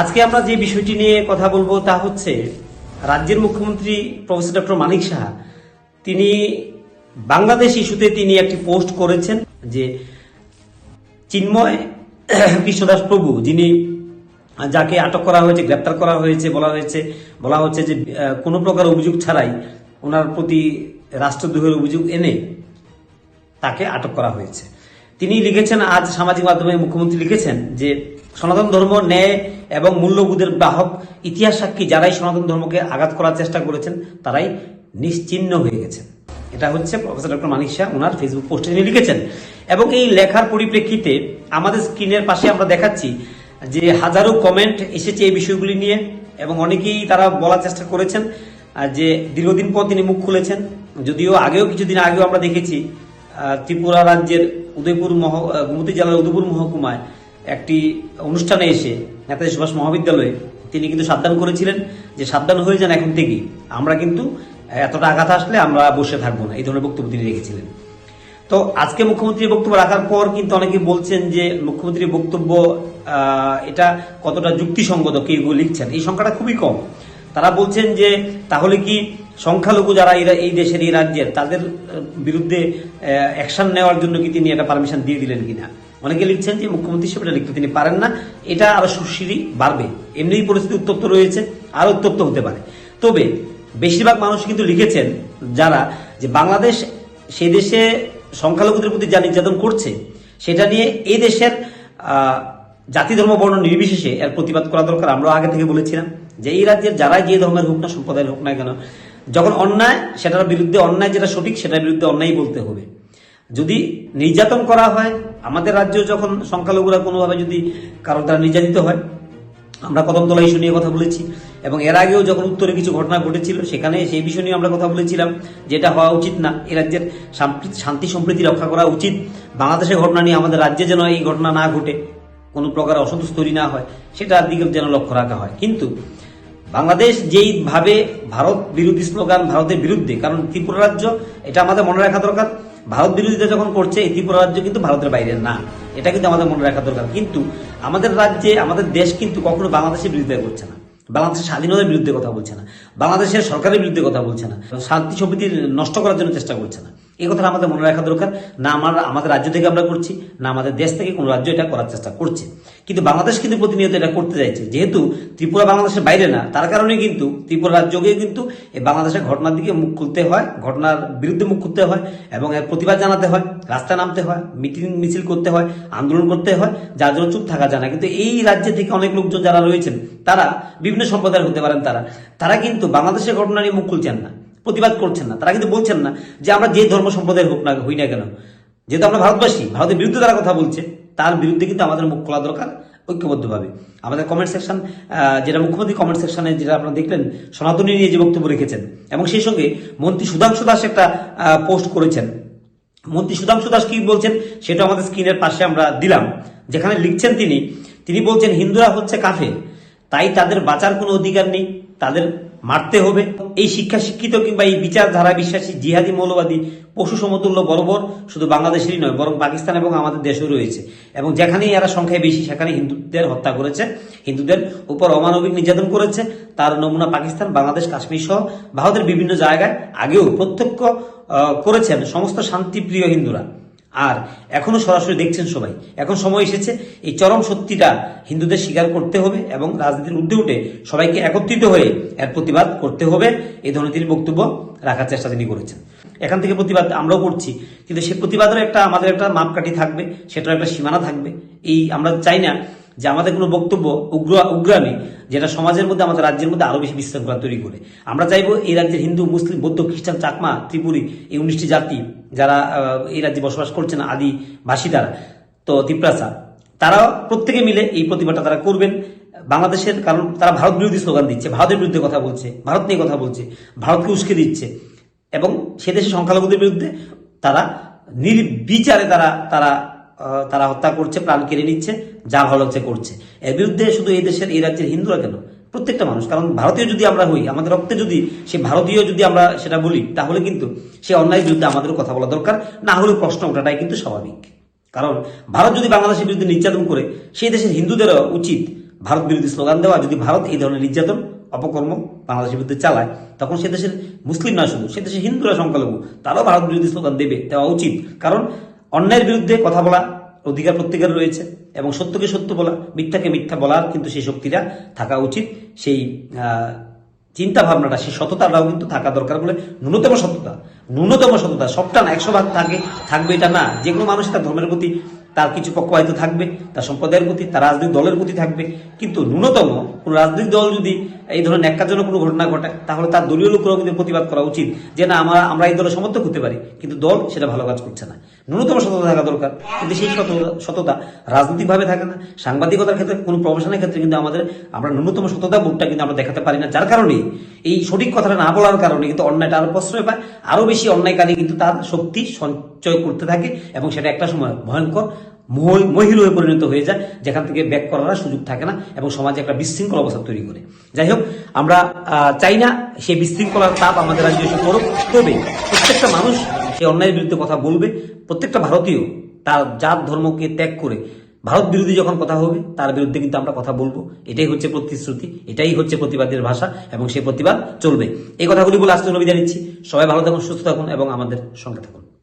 আজকে আমরা যে বিষয়টি নিয়ে কথা বলব তা হচ্ছে রাজ্যের মুখ্যমন্ত্রী প্রফেসর ডক্টর মানিক সাহা। তিনি বাংলাদেশ ইস্যুতে তিনি একটি পোস্ট করেছেন যে চিন্ময় কৃষ্ণদাস প্রভু, যিনি যাকে আটক করা হয়েছে, গ্রেপ্তার করা হয়েছে, বলা হয়েছে, বলা হচ্ছে যে কোনো প্রকার অভিযোগ ছাড়াই ওনার প্রতি রাষ্ট্রদ্রোহের অভিযোগ এনে তাকে আটক করা হয়েছে। তিনি লিখেছেন, আজ সামাজিক মাধ্যমে মুখ্যমন্ত্রী লিখেছেন যে সনাতন ধর্ম, ন্যায় এবং মূল্যবোধের বাহক ইতিহাস সাক্ষী যারাই সনাতন ধর্মকে আঘাত করার চেষ্টা করেছেন, তারাই নিশ্চিহ্ন হয়ে গেছেন। এটা হচ্ছে প্রফেসর ডক্টর মানিক শাহ ওনার ফেসবুক পোস্টে তিনি লিখেছেন। এবং এই লেখার পরিপ্রেক্ষিতে আমাদের স্ক্রিনের পাশে আমরা দেখাচ্ছি যে হাজারো কমেন্ট এসেছে এই বিষয়গুলি নিয়ে এবং অনেকেই তারা বলার চেষ্টা করেছেন যে দীর্ঘদিন পর তিনি মুখ খুলেছেন। যদিও আগেও কিছুদিন আগেও আমরা দেখেছি ত্রিপুরা রাজ্যের উদয়পুর মহ গোমতী জেলার উদয়পুর মহকুমায় একটি অনুষ্ঠানে এসে নেতাজি সুভাষ মহাবিদ্যালয়ে তিনি কিন্তু সাবধান করেছিলেন যে সাবধান হয়ে যান এখন থেকেই। আমরা কিন্তু এতটা আঘাত আসলে আমরা বসে থাকব না, এই ধরনের বক্তব্য তিনি রেখেছিলেন। তো আজকে মুখ্যমন্ত্রীর বক্তব্য রাখার পর কিন্তু অনেকে বলছেন যে মুখ্যমন্ত্রীর বক্তব্য এটা কতটা যুক্তিসঙ্গত কেউ লিখছেন? এই সংখ্যাটা খুবই কম। তারা বলছেন যে তাহলে কি সংখ্যালঘু যারা এই দেশের, এই রাজ্যের, তাদের বিরুদ্ধে অ্যাকশন নেওয়ার জন্য কি তিনি একটা পারমিশন দিয়ে দিলেন কিনা? অনেকে লিখছেন যে মুখ্যমন্ত্রী হিসেবে লিখতে তিনি পারেন না। এটা আরও সুশিরি বাড়বে। এমনিই পরিস্থিতি উত্তপ্ত রয়েছে, আরও উত্তপ্ত হতে পারে। তবে বেশিরভাগ মানুষ কিন্তু লিখেছেন যারা যে বাংলাদেশ সেই দেশে সংখ্যালঘুদের প্রতি যা নির্যাতন করছে, সেটা নিয়ে এই দেশের জাতি ধর্ম বর্ণ নির্বিশেষে এর প্রতিবাদ করা দরকার। আমরা আগে থেকে বলেছিলাম যে এই রাজ্যের যারাই যে ধর্মের হোক না, সম্প্রদায়ের হোক না কেন, যখন অন্যায়, সেটার বিরুদ্ধে অন্যায় যেটা সঠিক, সেটার বিরুদ্ধে অন্যায় বলতে হবে। যদি নির্যাতন করা হয়, আমাদের রাজ্য যখন সংখ্যালঘুরা কোনোভাবে যদি কারোর দ্বারা নির্যাতিত হয়, আমরা কদমতলা ইস্যু নিয়ে কথা বলেছি। এবং এর আগেও যখন উত্তরে কিছু ঘটনা ঘটেছিল, সেখানে সেই বিষয় নিয়ে আমরা কথা বলেছিলাম, যেটা হওয়া উচিত না। এ রাজ্যের শান্তি সম্প্রীতি রক্ষা করা উচিত। বাংলাদেশের ঘটনা নিয়ে আমাদের রাজ্যে যেন এই ঘটনা না ঘটে, কোনো প্রকার অসন্তোষ তৈরি না হয় সেটার দিকে যেন লক্ষ্য রাখা হয়। কিন্তু বাংলাদেশ যেইভাবে ভারত বিরোধী স্লোগান, ভারতের বিরুদ্ধে, কারণ ত্রিপুরা রাজ্য, এটা আমাদের মনে রাখা দরকার। ভারত বিরোধিতা যখন করছে, এই ত্রিপুরা রাজ্য কিন্তু ভারতের বাইরে না। এটা কিন্তু আমাদের মনে রাখা দরকার। কিন্তু আমাদের রাজ্যে, আমাদের দেশ কিন্তু কখনো বাংলাদেশের বিরোধিতা করছে না। বাংলাদেশের স্বাধীনতার বিরুদ্ধে কথা বলছে না। বাংলাদেশের সরকারের বিরুদ্ধে কথা বলছে না। শান্তি সমিতির নষ্ট করার জন্য চেষ্টা করছে না। এই কথাটা আমাদের মনে রাখা দরকার। না আমার আমাদের রাজ্য থেকে আমরা করছি, না আমাদের দেশ থেকে কোনো রাজ্য এটা করার চেষ্টা করছে। কিন্তু বাংলাদেশ কিন্তু প্রতিনিয়ত এটা করতে চাইছে যেহেতু ত্রিপুরা বাংলাদেশের বাইরে না, তার কারণে কিন্তু ত্রিপুরা রাজ্যকে কিন্তু এই বাংলাদেশের ঘটনার দিকে মুখ খুলতে হয়, ঘটনার বিরুদ্ধে মুখ খুলতে হয় এবং এর প্রতিবাদ জানাতে হয়, রাস্তায় নামতে হয়, মিটিং, মিছিল করতে হয়, আন্দোলন করতে হয়, যার জন্য চুপ থাকা যায় না। কিন্তু এই রাজ্য থেকে অনেক লোকজন যারা রয়েছেন, তারা বিভিন্ন সম্প্রদায়ের হতে পারেন তারা। তারা কিন্তু বাংলাদেশের ঘটনা নিয়ে মুখ খুলছেন না। প্রতিবাদ করছেন না। তারা কিন্তু বলছেন না যে আমরা যে ধর্ম সম্প্রদায়ের হোক না হই না কেন। যেহেতু আমরা ভারতবাসী, ভারতের বিরুদ্ধে তারা কথা বলছে, তার বিরুদ্ধে কিন্তু আমাদের মুখ খোলা দরকার ঐক্যবদ্ধভাবে। আমাদের কমেন্ট সেকশন যেটা মুখ্যমন্ত্রী কমেন্ট সেকশনে যেটা আপনারা দেখলেন, সনাতনী নিয়ে যে বক্তব্য রেখেছেন, এবং সেই সঙ্গে মন্ত্রী সুধাংশু দাস একটা পোস্ট করেছেন। মন্ত্রী সুধাংশু দাস কি বলছেন, সেটা আমাদের স্ক্রিনের পাশে আমরা দিলাম, যেখানে লিখছেন তিনি তিনি বলছেন, হিন্দুরা হচ্ছে কাফে তাই তাদের বাঁচার কোনো অধিকার নেই, তাদের মারতে হবে। এই শিক্ষা শিক্ষিত কিংবা এই বিচারধারা বিশ্বাসী জিহাদি মৌলবাদী পশু সমতুল্য বর্বর শুধু বাংলাদেশেরই নয়, বরং পাকিস্তান এবং আমাদের দেশেও রয়েছে। এবং যেখানেই এরা সংখ্যায় বেশি, সেখানে হিন্দুদের হত্যা করেছে। হিন্দুদের উপর অমানবিক নির্যাতন করেছে। তার নমুনা পাকিস্তান, বাংলাদেশ, কাশ্মীর সহ ভারতের বিভিন্ন জায়গায় আগেও প্রত্যক্ষ করেছেন সমস্ত শান্তিপ্রিয় হিন্দুরা। আর এখনও সরাসরি দেখছেন সবাই। এখন সময় এসেছে, এই চরম সত্যিটা হিন্দুদের স্বীকার করতে হবে এবং রাজনীতির উঠে উঠে সবাইকে একত্রিত হয়ে এর প্রতিবাদ করতে হবে, এই ধরনের তিনি বক্তব্য রাখার চেষ্টা তিনি করেছেন। এখান থেকে প্রতিবাদ আমরাও করছি, কিন্তু সে প্রতিবাদের একটা আমাদের একটা মাপকাঠি থাকবে সেটার একটা সীমানা থাকবে। এই আমরা চাই না যে আমাদের কোনো বক্তব্য উগ্র, উগ্রামী, যেটা সমাজের মধ্যে আমাদের রাজ্যের মধ্যে আরও বেশি বিশৃঙ্খলা তৈরি করে। আমরা চাইব এই রাজ্যের হিন্দু, মুসলিম, বৌদ্ধ, খ্রিস্টান, চাকমা, ত্রিপুরী এই উনিশটি জাতি যারা এই রাজ্যে বসবাস করছেন আদিবাসী দ্বারা তো তিপ্রাসা তারা প্রত্যেকে মিলে এই প্রতিবাদটা তারা করবেন। বাংলাদেশের কারণ, তারা ভারত বিরোধী স্লোগান দিচ্ছে, ভারতের বিরুদ্ধে কথা বলছে, ভারত নিয়ে কথা বলছে, ভারতকে উস্কে দিচ্ছে। এবং সে দেশে সংখ্যালঘুদের বিরুদ্ধে তারা নির্বিচারে তারা তারা তারা হত্যা করছে, প্রাণ কেড়ে নিচ্ছে, যা ভালো হচ্ছে করছে। এর বিরুদ্ধে শুধু এই দেশের, এই রাজ্যের হিন্দুরা কেন? প্রত্যেকটা মানুষ। কারণ ভারতীয় যদি আমরা হই, আমাদের রক্তে যদি, সে ভারতীয় যদি আমরা সেটা বলি, তাহলে কিন্তু সে অন্যায়ের বিরুদ্ধে আমাদেরও কথা বলা দরকার। না হলে প্রশ্ন ওঠাটাই কিন্তু স্বাভাবিক। কারণ ভারত যদি বাংলাদেশের বিরুদ্ধে নির্যাতন করে, সেই দেশের হিন্দুদেরও উচিত ভারত বিরোধী স্লোগান দেওয়া। যদি ভারত এই ধরনের নির্যাতন, অপকর্ম বাংলাদেশের বিরুদ্ধে চালায়, তখন সে দেশের মুসলিম না শুধু, সে দেশের হিন্দুরা সংখ্যালঘু, তারাও ভারত বিরোধী স্লোগান দেবে, দেওয়া উচিত। কারণ অন্যায়ের বিরুদ্ধে কথা বলা, অধিকার প্রত্যেকের রয়েছে এবং সত্যকে সত্য বলা, মিথ্যাকে মিথ্যা বলার কিন্তু সেই শক্তিটা থাকা উচিত। সেই চিন্তা ভাবনাটা সেই সততাটাও কিন্তু থাকা দরকার বলে ন্যূনতম সততা। ন্যূনতম সততা, সবটা একশো ভাগ থাকে, থাকবে এটা না। যে কোনো মানুষ তার ধর্মের প্রতি তার কিছু পক্ষ হয়তো থাকবে, তার সম্প্রদায়ের প্রতি, তার রাজনৈতিক দলের প্রতি থাকবে। কিন্তু ন্যূনতম কোনো রাজনৈতিক দল যদি এই ধরনের ন্যাক্কারজনক কোনো ঘটনা ঘটায়, তাহলে তার দলীয় লোকেরাও কিন্তু প্রতিবাদ করা উচিত যে না, আমরা আমরা এই দলের সমর্থক হতে পারি। কিন্তু দল সেটা ভালো কাজ করছে না। ন্যূনতম সততা থাকা দরকার। কিন্তু সেই সততা রাজনৈতিকভাবে থাকে না। সাংবাদিকতার ক্ষেত্রে, কোনো প্রফেশনের ক্ষেত্রে কিন্তু আমাদের, আমরা ন্যূনতম সততা বোধটা কিন্তু আমরা দেখাতে পারি না। যার কারণে এই সঠিক কথাটা না বলার কারণে কিন্তু অন্যায়টা আরও প্রশ্রয় পায়। আরও বেশি অন্যায়কারী কিন্তু তার শক্তি সঞ্চয় করতে থাকে এবং সেটা একটা সময় ভয়ঙ্কর মহিল হয়ে পরিণত হয়ে যায়, যেখান থেকে ব্যাক করার সুযোগ থাকে না এবং সমাজে একটা বিশৃঙ্খল অবস্থা তৈরি করে। যাই হোক, আমরা চাই না সেই বিশৃঙ্খলার তাপ আমাদের রাজ্যে এসে পড়ুক। তবে প্রত্যেকটা মানুষ সেই অন্যায়ের বিরুদ্ধে কথা বলবে। প্রত্যেকটা ভারতীয় তার জাত ধর্মকে ত্যাগ করে ভারত বিরোধী যখন কথা হবে, তার বিরুদ্ধে কিন্তু আমরা কথা বলব। এটাই হচ্ছে প্রতিশ্রুতি, এটাই হচ্ছে প্রতিবাদের ভাষা এবং সেই প্রতিবাদ চলবে। এই কথাগুলি বলে আজকে নবী নিচ্ছি। সবাই ভালো থাকুন, সুস্থ থাকুন এবং আমাদের সঙ্গে থাকুন।